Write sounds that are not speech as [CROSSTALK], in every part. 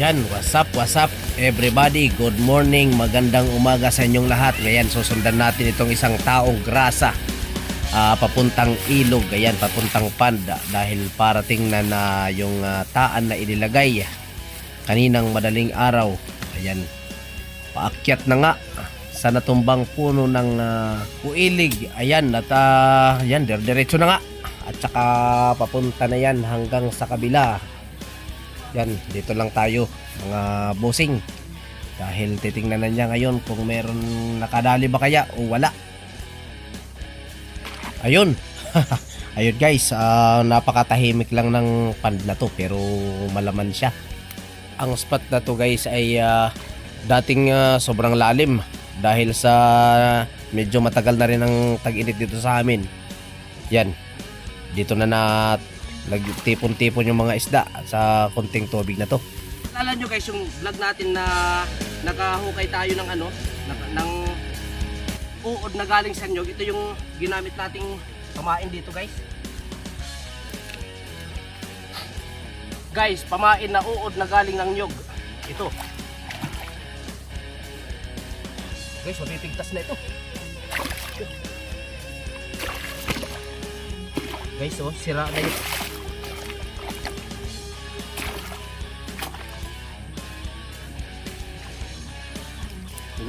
Yan, what's up, what's up everybody? Good morning, magandang umaga sa inyong lahat. Ngayon, susundan natin itong isang taong grasa ah, papuntang ilog, ayan, papuntang panda dahil parating na na yung ah, taan na inilagay kaninang madaling araw. Ayan, paakyat na nga sa natumbang puno ng ah, puilig. Ayan, at uh, yan, diretso na nga. At saka papunta na yan hanggang sa kabila. Yan, dito lang tayo mga bossing. Dahil titingnan na niya ngayon kung meron nakadali ba kaya o wala. Ayun. [LAUGHS] Ayun guys, ah, napakatahimik lang ng pand na to pero malaman siya. Ang spot na to guys ay ah, dating ah, sobrang lalim dahil sa medyo matagal na rin ang tag-init dito sa amin. Yan. Dito na na nagtipon-tipon yung mga isda sa konting tubig na to. Alala nyo guys yung vlog natin na nakahukay tayo ng ano, ng, ng uod na galing sa nyog. Ito yung ginamit nating pamain dito guys. Guys, pamain na uod na galing ng nyog. Ito. Guys, mapipigtas na ito. Guys, oh, sira na yun.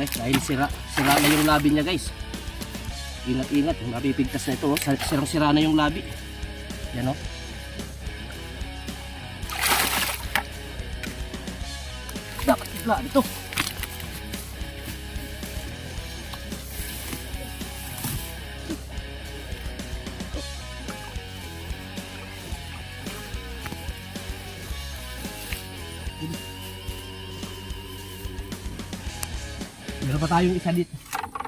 Guys, dahil sira, sira na yung labi niya guys. Ingat-ingat, mapipigtas na ito. Oh. Sirang-sira na yung labi. Yan o. Dapat bigla ito. Pa tayong isa dito.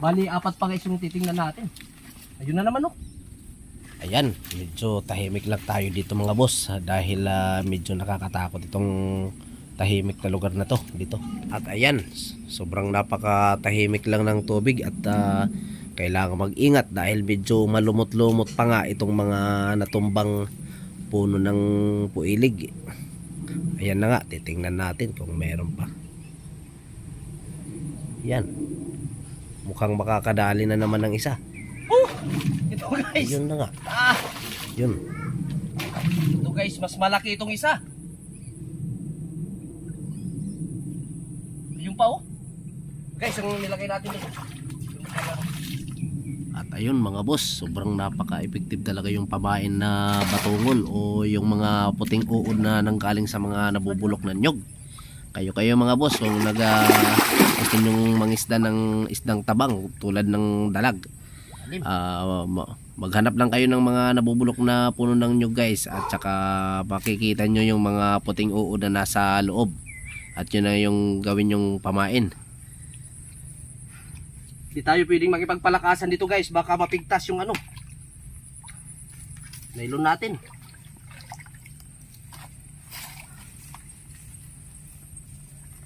Bali, apat pa guys yung titingnan natin. Ayun na naman oh. Ayan, medyo tahimik lang tayo dito mga boss ah, dahil ah, medyo nakakatakot itong tahimik na lugar na to dito. At ayan, sobrang napakatahimik lang ng tubig at ah, kailangan mag-ingat dahil medyo malumot-lumot pa nga itong mga natumbang puno ng puilig. Ayan na nga, titingnan natin kung meron pa. Yan. Mukhang makakadali na naman ng isa. Ito guys. Yun na nga. Ah, Yun. ito guys, mas malaki itong isa. Yung pa oh. Guys, ang nilagay natin dito. At ayun mga boss, sobrang napaka-effective talaga yung pamain na batungol o yung mga puting uod na nanggaling sa mga nabubulok na nyog. Kayo-kayo mga boss, kung nag uh, gusto nyong mangisda ng isdang tabang tulad ng dalag, ah, ma- maghanap lang kayo ng mga nabubulok na puno ng nyog guys at saka makikita nyo yung mga puting uod na nasa loob at yun na yung gawin yung pamain. Di tayo pwedeng makipagpalakasan dito guys, baka mapigtas yung ano. Nylon natin.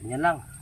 Ganyan lang.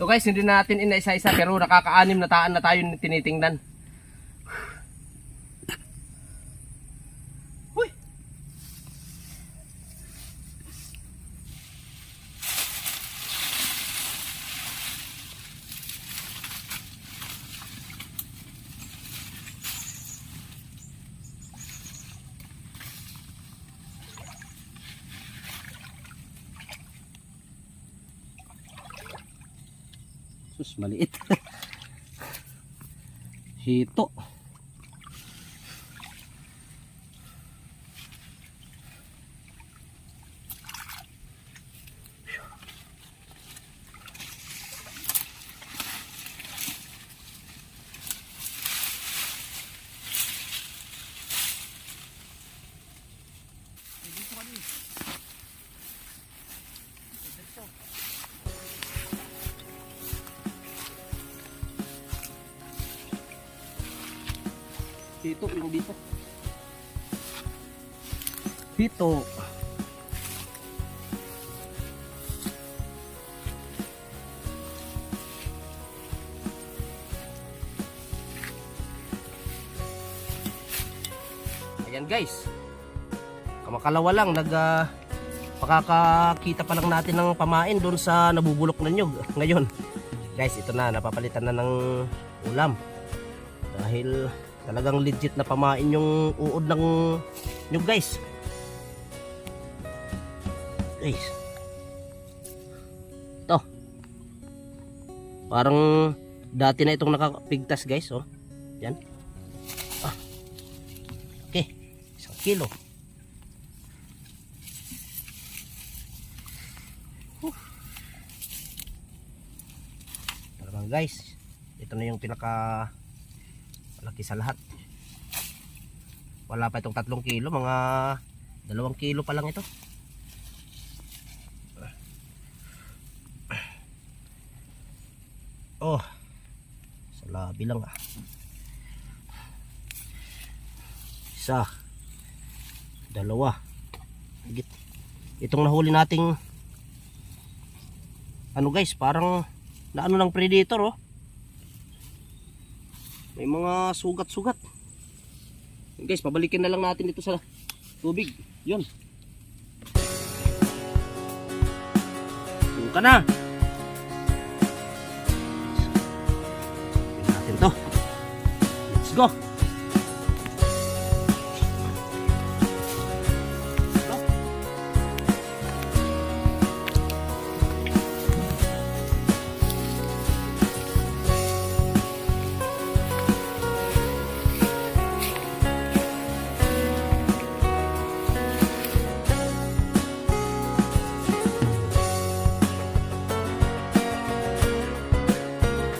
So guys, hindi natin inaisa-isa pero nakakaanim na taan na tayo tinitingnan. Sus, maliit. [LAUGHS] Hito. Hito, yung dito. Hito. Ayan guys. Kamakalawa lang nag ah, pakakakita pa lang natin ng pamain doon sa nabubulok na nyug [LAUGHS] ngayon. Guys, ito na napapalitan na ng ulam. Dahil talagang legit na pamain yung uod ng nyug guys. Guys. Ito. Parang dati na itong nakapigtas guys, oh. Yan. Ah. Okay. Isang kilo. Talagang guys, ito na yung pinaka malaki sa lahat. Wala pa itong tatlong kilo, mga dalawang kilo pa lang ito. Oh, sa labi lang ah. Isa, dalawa, higit. Itong nahuli nating ano guys, parang na ano ng predator oh. May mga sugat-sugat. Guys, pabalikin na lang natin dito sa tubig. 'Yun. Suka na. Natin to. Let's go.